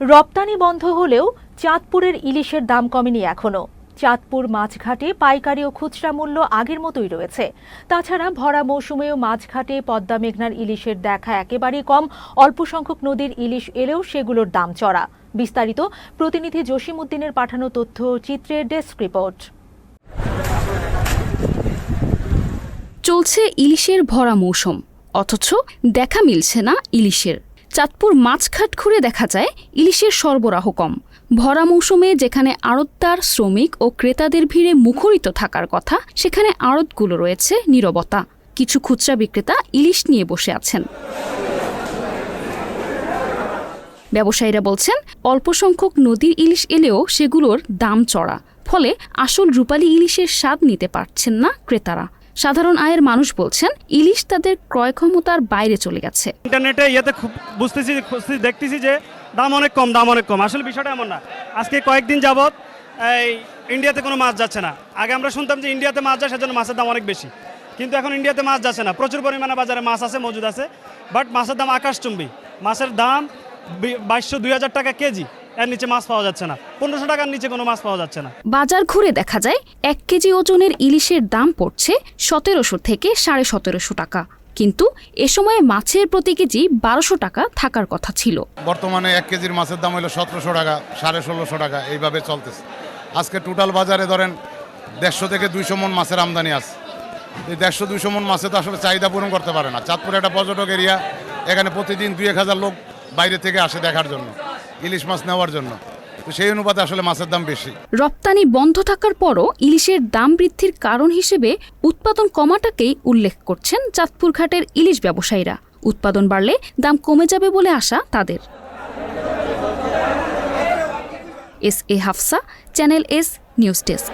রপ্তানি বন্ধ হলেও চাঁদপুরের ইলিশের দাম কমেনি এখনও। চাঁদপুর মাছঘাটে পাইকারি ও খুচরা মূল্য আগের মতোই রয়েছে। তাছাড়া ভরা মৌসুমেও মাছঘাটে পদ্মা মেঘনার ইলিশের দেখা একেবারেই কম। অল্প সংখ্যক নদীর ইলিশ এলেও সেগুলোর দাম চড়া। বিস্তারিত প্রতিনিধি জসিম উদ্দিনের পাঠানো তথ্য চিত্রের ডেস্ক রিপোর্ট। চলছে ইলিশের ভরা মৌসুম। অথচ দেখা মিলছে না ইলিশের। চাঁদপুর মাছঘাট ঘুরে দেখা যায় ইলিশের সরবরাহ কম। ভরা মৌসুমে যেখানে আড়তদার, শ্রমিক ও ক্রেতাদের ভিড়ে মুখরিত থাকার কথা, সেখানে আড়তগুলো রয়েছে নীরবতা। কিছু খুচরা বিক্রেতা ইলিশ নিয়ে বসে আছেন। ব্যবসায়ীরা বলছেন, অল্প সংখ্যক নদীর ইলিশ এলেও সেগুলোর দাম চড়া, ফলে আসল রূপালী ইলিশের স্বাদ নিতে পারছেন না ক্রেতারা। সাধারণ আয়ের মানুষ বলছেন, ইলিশ তাদের ক্রয় ক্ষমতার বাইরে চলে গেছে। ইন্টারনেটে ইয়েতে খুব বুঝতেছি দেখতেছি যে দাম অনেক কম, দাম অনেক কম। আসলে বিষয়টা এমন না। আজকে কয়েকদিন যাবৎ এই ইন্ডিয়াতে কোনো মাছ যাচ্ছে না। আগে আমরা শুনতাম যে ইন্ডিয়াতে মাছ যায়, সেজন্য মাছের দাম অনেক বেশি। কিন্তু এখন ইন্ডিয়াতে মাছ যাচ্ছে না। প্রচুর পরিমাণে বাজারে মাছ আছে, মজুদ আছে। বাট মাছের দাম আকাশচুম্বী। মাছের দাম বাইশশো, দুই হাজার টাকা কেজি। এর নিচে মাছ পাওয়া যাচ্ছে না। পনেরোশো টাকার নিচে কোনো মাছ পাওয়া যাচ্ছে না। বাজার ঘুরে দেখা যায় এক কেজি ওজনের ইলিশের দাম পড়ছে সতেরোশো থেকে সাড়ে সতেরোশো টাকা। কিন্তু এ সময়ে মাছের প্রতি কেজি বারোশো টাকা থাকার কথা ছিল। বর্তমানে এক কেজির মাছের দাম হলো সতেরোশো টাকা সাড়ে ষোলোশো টাকা এইভাবে চলতেছে। আজকে টোটাল বাজারে ধরেন দেড়শো থেকে দুইশো মন মাছের আমদানি আছে। এই দেড়শো দুইশো মন মাছে তো আসলে চাহিদা পূরণ করতে পারে না। চাঁদপুর একটা পর্যটক এরিয়া এখানে প্রতিদিন দুই এক হাজার লোক বাইরে থেকে আসে দেখার জন্য। ইলিশ মাছ নেওয়ার জন্য। সেই অনুপাতে আসলে মাছের দাম বেশি। রপ্তানি বন্ধ থাকার পরও ইলিশের দাম বৃদ্ধির কারণ হিসেবে উৎপাদন কমাটাকেই উল্লেখ করছেন চাঁদপুর ঘাটের ইলিশ ব্যবসায়ীরা। উৎপাদন বাড়লে দাম কমে যাবে বলে আশা তাদের। S A Hafsa, channel S, news desk.